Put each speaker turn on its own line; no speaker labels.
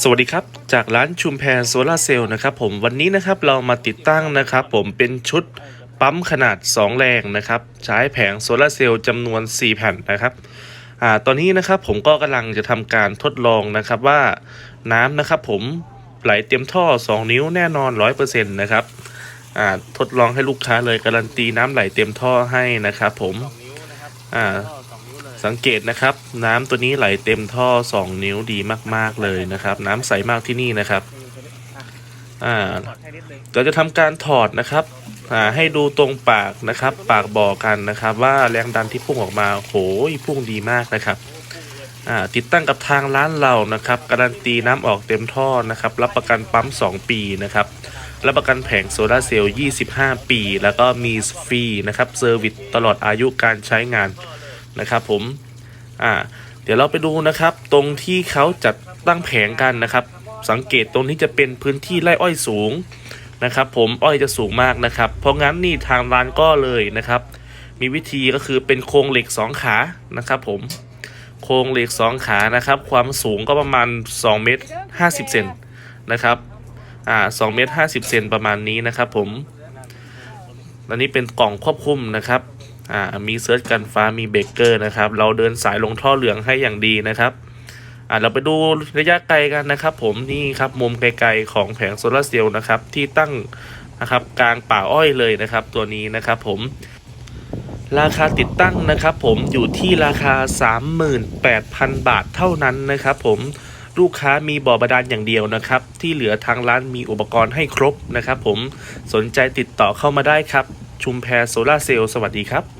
สวัสดีครับ จากร้านชุมแพรโซลาเซลล์นะครับผมวันนี้นะครับเรามาติดตั้งนะครับผมเป็นชุดปั๊มขนาด 2 แรงนะครับ ใช้แผงโซลาเซลล์จำนวน 4 แผ่นนะครับอ่าตอนนี้นะครับผมก็กำลังจะทำการทดลองนะครับว่าน้ำนะครับผมไหลเต็มท่อ 2 นิ้วแน่นอน 100%นะครับอ่าทดลองให้ลูกค้าเลยการันตีน้ำไหลเต็มท่อให้นะครับผม
อ่า สังเก
ตนะครับ น้ำตัวนี้ไหลเต็มท่อ 2 นิ้วดีมาก ๆ เลยนะครับ น้ำใสมากที่นี่นะครับ
อ่า
เราจะทำการถอดนะครับอ่าให้ดูตรงปากนะครับ ปากบ่อกันนะครับ ว่าแรงดันที่พุ่งออกมาโหยพุ่งดีมากนะครับอ่าติดตั้งกับทางร้านเรานะครับการันตีน้ำออกเต็มท่อนะครับ รับประกันปั๊ม 2 ปีนะครับรับประกันแผงโซลาเซลล์ 25 ปี แล้วก็มีฟรีนะครับเซอร์วิสตลอดอายุการใช้งาน นะครับผมอ่าเดี๋ยวเราไปดูนะครับ ตรงที่เขาจัดตั้งแผงกันนะครับ สังเกตตรงนี้จะเป็นพื้นที่ไร่อ้อยสูงนะครับ ผมอ้อยจะสูงมากนะครับ เพราะงั้นนี่ทางร้านก็เลยนะครับ มีวิธีก็คือเป็นโครงเหล็ก 2 ขานะครับ ผมโครงเหล็ก 2 ขานะครับ ความสูงก็ประมาณ2เมตร50เซนนะครับอ่า2เมตร50เซนประมาณนี้นะครับ ผมอันนี้เป็นกล่องควบคุมนะครับ อ่ามีเซิร์ชกันฟ้ามีเบเกอร์นะครับ เราเดินสายลงท่อเหลืองให้อย่างดีนะครับอะเราไปดูระยะไกลกันนะครับ ผมนี่ครับมุมไกลๆของแผงโซลาร์เซลล์นะครับ ที่ตั้งนะครับกลางป่าอ้อยเลยนะครับ ตัวนี้นะครับผมราคาติดตั้งนะครับ ผมอยู่ที่ราคา 38,000 บาทเท่านั้นนะครับ ผมลูกค้ามีบ่อบาดาลอย่างเดียวนะครับ ที่เหลือทางร้านมีอุปกรณ์ให้ครบนะครับ ผมสนใจติดต่อเข้ามาได้ครับ ชุมแพรโซลาร์เซลล์สวัสดีครับ